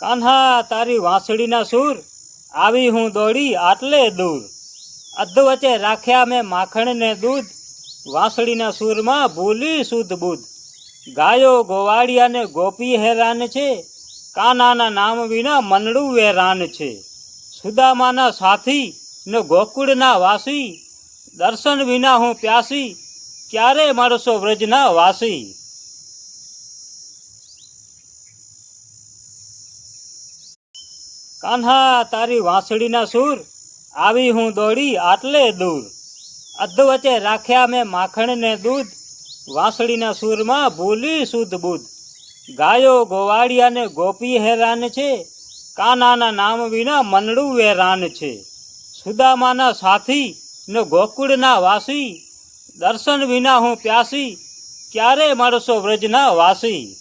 કાન્હા, તારી વાંસળીના સૂર, આવી હું દોડી આટલે દૂર. અધ વચ્ચે રાખ્યા મેં માખણને દૂધ, વાંસળીના સૂરમાં ભૂલી શુદ્ધ બુદ્ધ ગાયો ગોવાળિયાને ગોપી હેરાન છે, કાનાના નામ વિના મનડું વેરાન છે. સુદામાના સાથી ને ગોકુળના વાસી, દર્શન વિના હું પ્યાસી, ક્યારે મળશો વ્રજના વાસી? કાન્હા, તારી વાંસળીના સૂર, આવી હું દોડી આટલે દૂર. અધ વચ્ચે રાખ્યા મેં માખણને દૂધ, વાંસળીના સૂરમાં ભૂલી શુદ્ધ બુદ્ધ. ગાયો ગોવાળિયા ને ગોપી હેરાન છે, કાનાના નામ વિના મનડું વેરાન છે. સુદામાના સાથી ને ગોકુળના વાસી, દર્શન વિના હું પ્યાસી, ક્યારે મળશો વ્રજના વાસી?